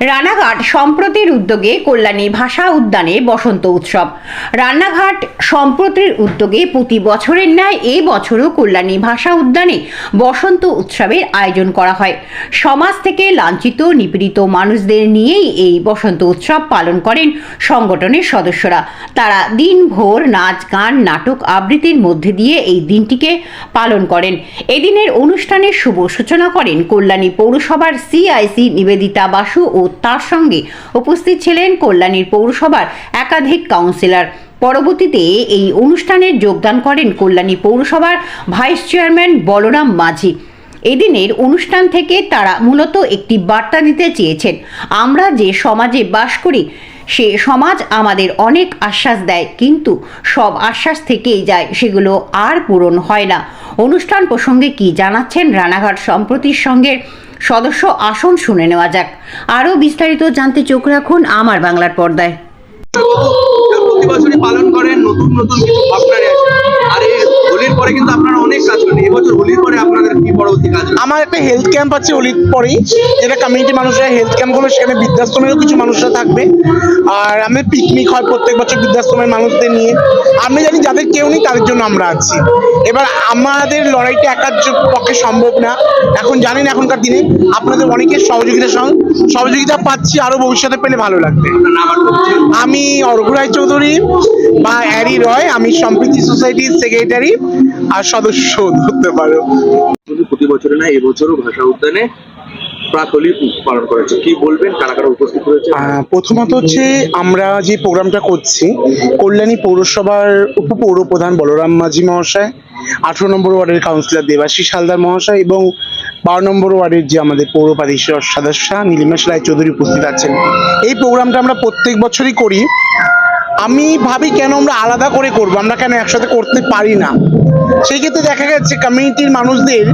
রানাঘাট সম্প্রতির উদ্যোগে কল্যাণী ভাষা উদ্যানে বসন্ত উৎসব। রান্নাঘাট সম্প্রতির উদ্যোগে প্রতি বছরের ন্যায় এই বছরও কল্যাণী ভাষা উদ্যানে বসন্ত উৎসবের আয়োজন করা হয়। সমাজ থেকে লাঞ্ছিত, নিপীড়িত মানুষদের নিয়েই এই বসন্ত উৎসব পালন করেন সংগঠনের সদস্যরা। তারা দিনভর নাচ, গান, নাটক আবৃত্তির মধ্যে দিয়ে এই দিনটিকে পালন করেন। এদিনের অনুষ্ঠানের শুভ সূচনা করেন কল্যাণী পৌরসভার সিআইসি নিবেদিতা বাসু ও তার সঙ্গে উপস্থিত ছিলেন কল্যাণীর পৌরসভার একাধিক কাউন্সিলর। পরবর্তীতে এই অনুষ্ঠানে যোগদান করেন কল্যাণী পৌরসভার ভাইস চেয়ারম্যান বলরাম মাঝি। এদিনের অনুষ্ঠান থেকে তারা মূলত একটি বার্তা দিতে চেয়েছেন, আমরা যে সমাজে বাস করি, সে সমাজ আমাদের অনেক আশ্বাস দেয়, কিন্তু সব আশ্বাস থেকেই যায়, সেগুলো আর পূরণ হয় না। অনুষ্ঠান প্রসঙ্গে কি জানাচ্ছেন রানাঘাট সম্প্রতির সঙ্গে সদস্য আসন শুনে নেওয়া যাক। আরও বিস্তারিত জানতে চোখ রাখুন আমার বাংলার পর্দায়। প্রতি বছরই পালন করেন নতুন নতুন কিছু আর এই হোলির পরে কিন্তু আপনারা আমার একটা হেলথ ক্যাম্প আছে অলির পরেই, যেটা কমিউনিটি মানুষরা হেলথ ক্যাম্প করবে সেখানে বৃদ্ধাশ্রমেরও কিছু মানুষরা থাকবে। আর আমি পিকনিক হয় প্রত্যেক বছর বৃদ্ধাশ্রমের মানুষদের নিয়ে। আমি জানি যাদের কেউ নেই, তাদের জন্য আমরা আছি। এবার আমাদের লড়াইটা একার পক্ষে সম্ভব না। এখন জানেন এখনকার দিনে আপনাদের অনেকের সহযোগিতা সং- সহযোগিতা পাচ্ছি, আরও ভবিষ্যতে পেলে ভালো লাগবে? আমি অর্ঘ রায় চৌধুরী বা অ্যারি রয়, আমি সম্প্রীতি সোসাইটির সেক্রেটারি আর সদস্য ধরতে পারো। বছরে না, এবছরও ভাষা উদ্যানে প্রথমত হচ্ছে আমরা যে প্রোগ্রামটা করছি, কল্যাণী পৌরসভার উপপৌর প্রধান বলরাম মাঝি মহাশয়, আঠারো নম্বর ওয়ার্ডের কাউন্সিলর দেবাশিস হালদার মহাশয় এবং বারো নম্বর ওয়ার্ডের যে আমাদের পৌর পরিষদ সদস্য নীলিমেশ রায় চৌধুরী উপস্থিত আছেন। এই প্রোগ্রামটা আমরা প্রত্যেক বছরই করি। আমি ভাবি কেন আমরা আলাদা করে করব? আমরা কেন একসাথে করতে পারি না? সেই ক্ষেত্রে দেখা গেছে কমিউনিটির মানুষদের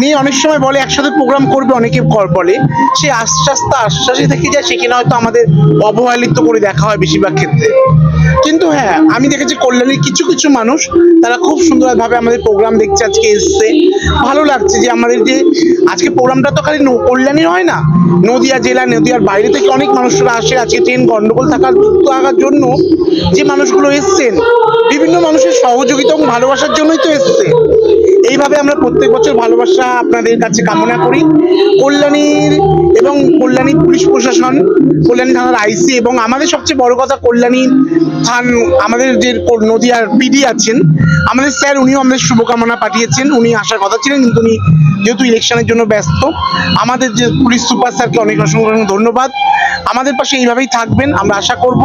নিয়ে অনেক সময় বলে, একসাথে প্রোগ্রাম করবে, অনেকে বলে। সে আস্তে আশ্বাসে থেকে যায় সেখানে হয়তো আমাদের অবহেলিত করে দেখা হয় বেশিরভাগ ক্ষেত্রে। কিন্তু হ্যাঁ আমি দেখেছি কল্যাণীর কিছু কিছু মানুষ, তারা খুব সুন্দরভাবে আমাদের প্রোগ্রাম দেখছে, আজকে এসছে। ভালো লাগছে যে আমাদের যে, আজকে প্রোগ্রামটা তো খালি কল্যাণীর হয় না। নদিয়া জেলা, নদিয়ার বাইরে থেকে অনেক মানুষরা আসে। আজকে ট্রেন গন্ডগোল থাকার থাকার জন্য যে মানুষগুলো এসছেন, বিভিন্ন মানুষের সহযোগিতা এবং ভালোবাসার জন্যই তো এসছে। এইভাবে আমরা প্রত্যেক বছর ভালোবাসা আপনাদের কাছে কামনা করি। কল্যাণীর এবং কল্যাণী পুলিশ প্রশাসন, কল্যাণী থানার আইসি এবং আমাদের সবচেয়ে বড় কথা কল্যাণী থান, আমাদের যে নদীয়ার পিডি আছেন, আমাদের স্যার উনিও আমাদের শুভকামনা পাঠিয়েছেন। উনি আসার কথা ছিলেন, কিন্তু উনি যেহেতু ইলেকশনের জন্য ব্যস্ত, আমাদের যে পুলিশ সুপার স্যারকে অনেক অসংখ্য ধন্যবাদ। আমাদের পাশে এইভাবেই থাকবেন, আমরা আশা করব